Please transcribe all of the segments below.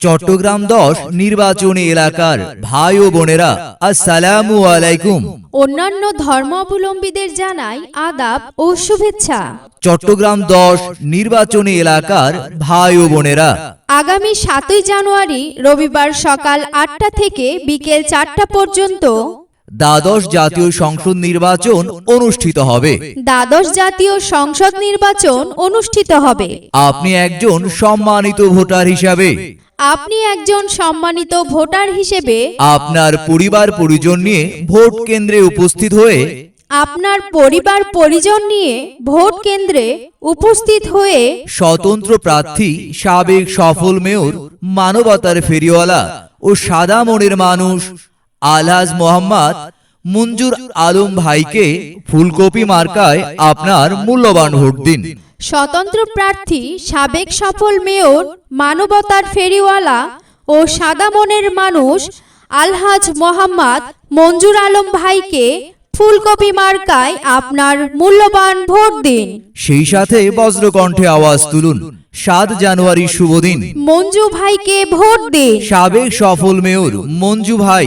চট্টগ্রাম দশ নির্বাচনী এলাকার ভাই ও বোনেরা আসসালামু আলাইকুম। অন্যান্য ধর্মাবলম্বীদের জানাই আদাব ও শুভেচ্ছা। চট্টগ্রাম দশ নির্বাচনী এলাকার ভাই ও বোনেরা। আগামী সাতই জানুয়ারি রবিবার সকাল আটটা থেকে বিকেল চারটা পর্যন্ত দ্বাদশ জাতীয় সংসদ নির্বাচন অনুষ্ঠিত হবে। দ্বাদশ জাতীয় সংসদ নির্বাচন অনুষ্ঠিত হবে। আপনি একজন সম্মানিত ভোটার হিসাবে আপনি একজন সম্মানিত ভোটার হিসেবে আপনার পরিবার পরিজন নিয়ে ভোট কেন্দ্রে উপস্থিত হয়ে আপনার পরিবার পরিজন নিয়ে ভোট কেন্দ্রে উপস্থিত হয়ে স্বতন্ত্র প্রার্থী সাবেক সফল মেয়র মানবতার ফেরিওয়ালা ও সাদা মনের মানুষ আলহাজ মোহাম্মদ মঞ্জুর আলম ভাইকে ফুলকপি মার্কায় আপনার মূল্যবান ভোট দিন। স্বতন্ত্র প্রার্থী সাবেক সফল মেয়র মানবতার ফেরিওয়ালা ও সাদা মনের মানুষ আলহাজ মোহাম্মদ মঞ্জুর আলম ভাইকে ফুলকপি মার্কায় আপনার মূল্যবান ভোট দিন। সেই সাথে বজ্রকণ্ঠে আওয়াজ তুলুন। সাত জানুয়ারি শুভ দিন। মঞ্জু ভাইকে ভোট দিন। সাবেক সফল মেয়র মঞ্জু ভাই।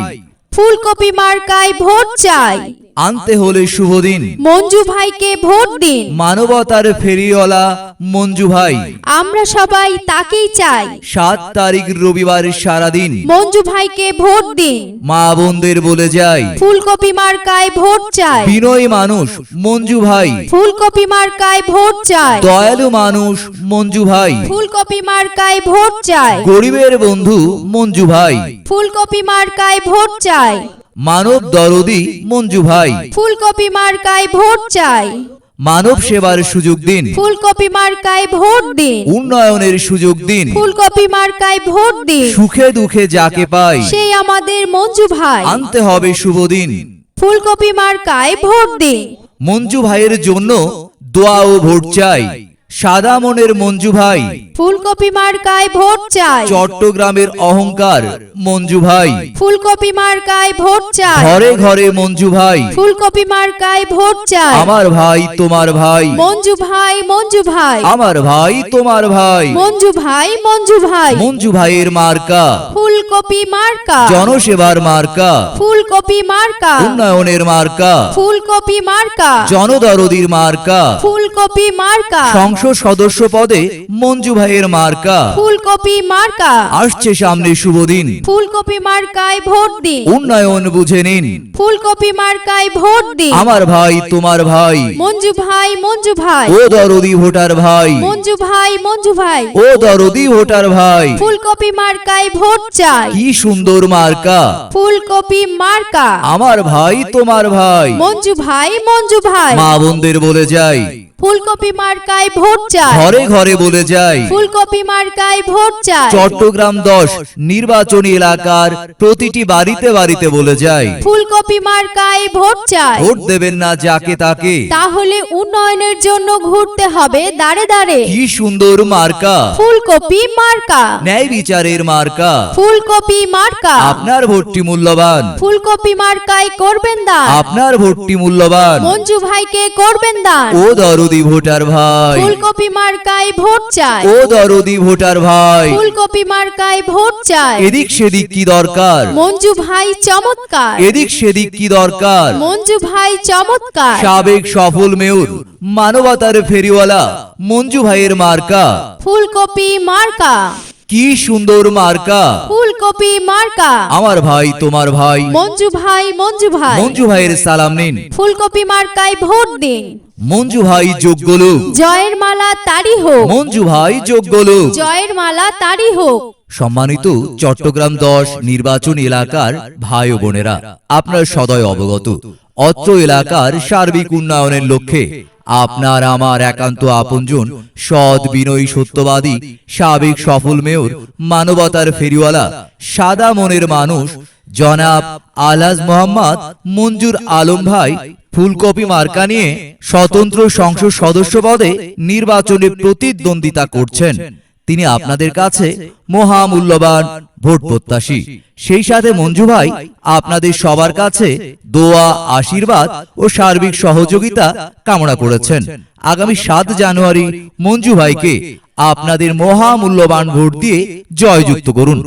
ফুলকপি মার্কায় ভোট চাই। আনতে হলে শুভ দিন। মঞ্জু ভাইকে ভোট দিন। মানবতার ফেরিওয়ালা মঞ্জু ভাই। আমরা সবাই তাকেই চাই। সাত তারিখ রবিবার সারাদিন। মঞ্জু ভাইকে ভোট দিন। মা বোনদের বলে যায় ফুলকপি মার্কায় ভোট চাই। বিনয়ী মানুষ মঞ্জু ভাই। ফুলকপি মার্কায় ভোট চাই। দয়ালু মানুষ মঞ্জু ভাই। ফুলকপি মার্কায় ভোট চাই। গরিবের বন্ধু মঞ্জু ভাই। ফুলকপি মার্কায় ভোট চাই। মানব দরদি মঞ্জু ভাই। ফুলকপি মার্কায় ভোট চাই। মানব সেবার সুযোগ দিন। ফুলকপি মার্কায় ভোট দিন। উন্নয়নের সুযোগ দিন। ফুলকপি মার্কায় ভোট দিন। সুখে দুঃখে যাকে পাই। সেই আমাদের মঞ্জু ভাই। আনতে হবে শুভ দিন। ফুলকপি মার্কায় ভোট দিন। মঞ্জু ভাইয়ের জন্য দোয়া ও ভোট চাই। সাদা মনের মঞ্জু ভাই। ফুলকপি মার্কায় ভোট চাই। চট্টগ্রামের অহংকার মঞ্জু ভাই। ফুলকপি মার্কায় ভোট চাই। ঘরে ঘরে মঞ্জু ভাই। ফুলকপি মার্কায় ভোট চাই। আমার ভাই তোমার ভাই। মঞ্জু ভাই মঞ্জু ভাই। আমার ভাই তোমার ভাই। মঞ্জু ভাই মঞ্জু ভাই। মঞ্জু ভাইয়ের মার্কা। ফুলকপি মার্কা। জনসেবার মার্কা। ফুলকপি মার্কা। উন্নয়নের মার্কা। ফুলকপি মার্কা। জনদরদির মার্কা। ফুলকপি মার্কা। সংসদ সদস্য পদে মঞ্জু ভাইয়ের মার্কা। ফুলকপি মার্কা। আসছে সামনে শুভ দিন। ফুলকপি মার্কায় ভোট দিন। উন্নয়ন বুঝে নিন। ফুলকপি মার্কায় ভোট দিন। আমার ভাই তোমার ভাই। মঞ্জু ভাই মঞ্জু ভাই। ও দরদি ভোটার ভাই। মঞ্জু ভাই মঞ্জু ভাই। ও দরদি ভোটার ভাই। ফুলকপি মার্কায় ভোট চাই। কি সুন্দর মার্কা। ফুলকপি মার্কা। আমার ভাই তোমার ভাই। মঞ্জু ভাই মঞ্জু ভাই। মা বোনদের বলে যাই। ফুলকপি মার্কায় ভোট চাই। ঘরে ঘরে বলে যাই। ফুলকপি মার্কায় ভোট চাই। চট্টগ্রাম দশ নির্বাচনী এলাকার প্রতিটি বাড়িতে বাড়িতে বলে যাই। ফুলকপি মার্কায় ভোট চাই। ভোট দেবেন না যাকে তাকে। তাহলে উন্নয়নের জন্য ঘুরতে হবে দাঁড়ে দাঁড়ে। কি সুন্দর মার্কা। ফুলকপি মার্কা। ন্যায় বিচারের মার্কা। ফুলকপি মার্কা। আপনার ভোটটি মূল্যবান। ফুলকপি মার্কায় করবেন দান। আপনার ভোটটি মূল্যবান। মঞ্জু ভাইকে করবেন দান। ও দরদি ভোটার ভাই। ফুলকপি মার্কায় ভোট চাই। ও দরদি ভোটার ভাই। ফুলকপি মার্কায় ভোট চাই। এদিক সেদিক কি দরকার? মঞ্জু ভাই চমৎকার। এদিক সেদিক কি দরকার? মঞ্জু ভাই চমৎকার। সাবেক সফল মেয়র মানবতার ফেরিওয়ালা মঞ্জু ভাইয়ের মার্কা। ফুলকপি মার্কা। কি সুন্দর মার্কা। ফুলকপি মার্কা। আমার ভাই তোমার ভাই। মঞ্জু ভাই মঞ্জু ভাই। মঞ্জু ভাইয়ের সালাম নিন। ফুলকপি মার্কায় ভোট দিন। মঞ্জু ভাই যোগ্য লোক। জয়ের মালা তারি হোক। মঞ্জু ভাই যোগ্য লোক। জয়ের মালা তারি হোক। সম্মানিত চট্টগ্রাম দশ নির্বাচন এলাকার ভাই ও বোনেরা আপনার সদয় অবগত অত্র এলাকার সার্বিক উন্নয়নের লক্ষ্যে আপনার আমার একান্ত আপনজন, সৎ বিনয়ী সত্যবাদী, সাবেক সফল মেয়র, মানবতার ফেরিওয়ালা, সাদা মনের মানুষ, জনাব আলাজ মোহাম্মদ মঞ্জুর আলম ভাই, ফুলকপি মার্কা নিয়ে স্বতন্ত্র সংসদ সদস্য পদে নির্বাচনে প্রতিদ্বন্দ্বিতা করছেন। তিনি আপনাদের কাছে মহামূল্যবান ভোট প্রত্যাশী। সেই সাথে মঞ্জু ভাই আপনাদের সবার কাছে দোয়া আশীর্বাদ ও সার্বিক সহযোগিতা কামনা করেছেন। আগামী সাত জানুয়ারি মঞ্জু ভাইকে আপনাদের মহামূল্যবান ভোট দিয়ে জয়যুক্ত করুন।